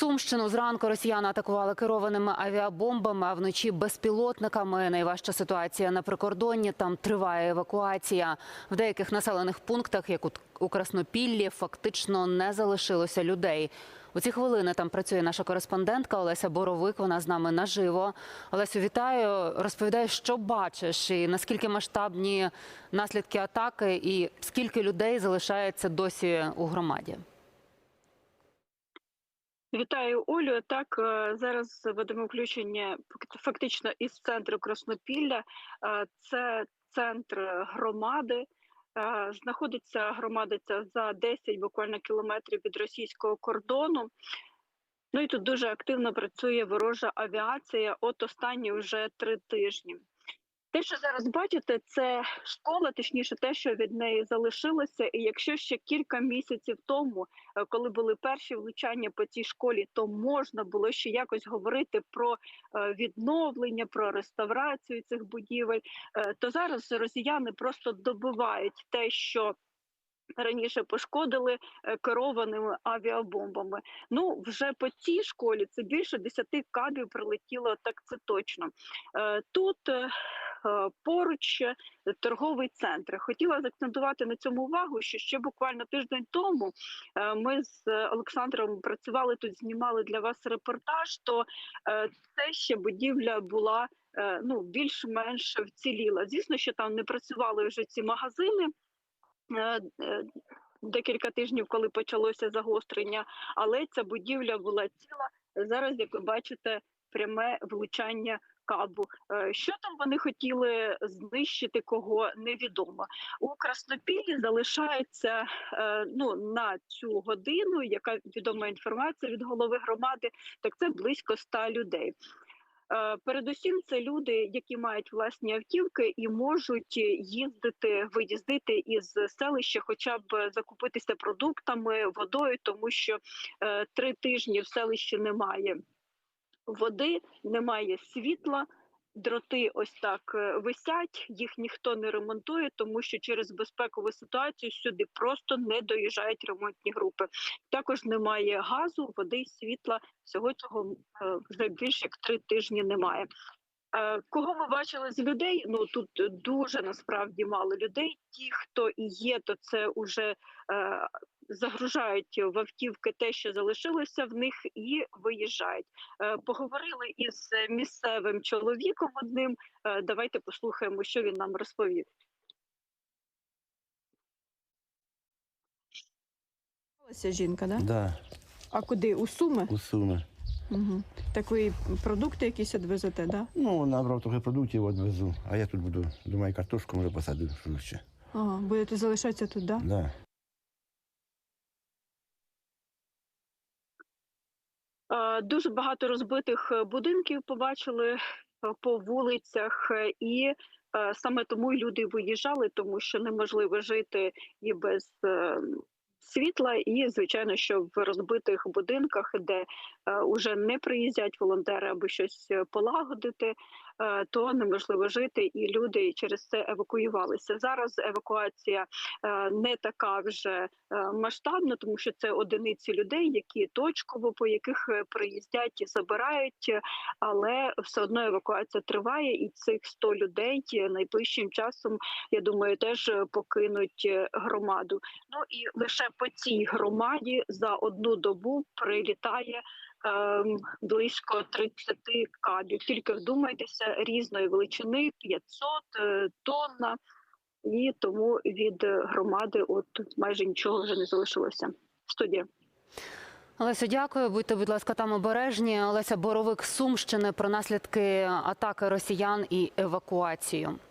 Сумщину зранку росіяни атакували керованими авіабомбами, а вночі безпілотниками. Найважча ситуація на прикордонні. Там триває евакуація. В деяких населених пунктах, як у Краснопіллі, фактично не залишилося людей. У ці хвилини там працює наша кореспондентка Олеся Боровик. Вона з нами наживо. Олесю, вітаю. Розповідай, що бачиш, і наскільки масштабні наслідки атаки, і скільки людей залишається досі у громаді. Вітаю Олю. Так е, зараз ведемо включення фактично із центру Краснопілля. Е, Це центр громади. Е, Знаходиться громада ця за 10 буквально кілометрів від російського кордону. Ну і тут дуже активно працює ворожа авіація. От останні вже три тижні. Те, що зараз бачите, це школа, точніше, те, що від неї залишилося. І якщо ще кілька місяців тому, е, коли були перші влучання по цій школі, то можна було ще якось говорити про е, відновлення, про реставрацію цих будівель, е, то зараз росіяни просто добивають те, що. Раніше пошкодили керованими авіабомбами. Ну вже по цій школі це більше 10 кабів прилетіло. Так це точно тут поруч е, торговий центр. Хотіла заакцентувати на цьому увагу, що ще буквально тиждень тому е, ми з Олександром працювали тут, знімали для вас репортаж. То е, це ще будівля була е, ну більш-менш вціліла. Звісно, що там не працювали вже ці магазини. Е, е, Декілька тижнів, коли почалося загострення, але ця будівля була ціла. Зараз, як ви бачите, пряме влучання кабу. Е, Що там вони хотіли знищити, кого невідомо. У Краснопіллі залишається е, ну на цю годину, яка відома інформація від голови громади, так це близько ста людей. Е, Передусім, це люди, які мають власні автівки і можуть їздити, виїздити із селища, хоча б закупитися продуктами, водою, тому що три тижні в селищі немає води, немає світла. Дроти ось так е, висять, їх ніхто не ремонтує, тому що через безпекову ситуацію сюди просто не доїжджають ремонтні групи. Також немає газу, води, світла. Всього цього е, вже більше як три тижні немає. Е, Кого ми бачили з людей? Ну тут дуже насправді мало людей. Ті, хто і є, то це вже е, загружають в автівки те, що залишилося в них, і виїжджають. Е, Поговорили із місцевим чоловіком одним. Е, Давайте послухаємо, що він нам розповів. Жінка, да? Да, А куди? У Суми? у Суми. Угу. Так ви продукти якісь відвезете, да? Ну, набрав трохи продуктів, відвезу. А я тут буду, думаю, картошку може посадив швидше. Ага, будете залишатися тут, да? Да. Е, Дуже багато розбитих е, будинків побачили е, по вулицях, е, і саме тому люди виїжджали, тому що неможливо жити і без світла, і звичайно, що в розбитих будинках, де вже не приїздять волонтери, аби щось е, полагодити, е, то неможливо жити, і люди через це евакуювалися. Зараз евакуація е, не така вже е, масштабна, тому що це одиниці людей, які точково по яких е, приїздять і забирають, е, але все одно евакуація триває, і цих 100 людей е, найближчим часом, я думаю, теж е, покинуть е, громаду. Ну і лише по цій громаді за одну добу прилітає. Ем, Близько 30 кабів. Тільки вдумайтеся різної величини 500 е, тонна, і тому від громади от майже нічого вже не залишилося. Студія. Олесю, дякую. Будьте, будь ласка, там обережні. Олеся Боровик Сумщини про наслідки атаки росіян і евакуацію.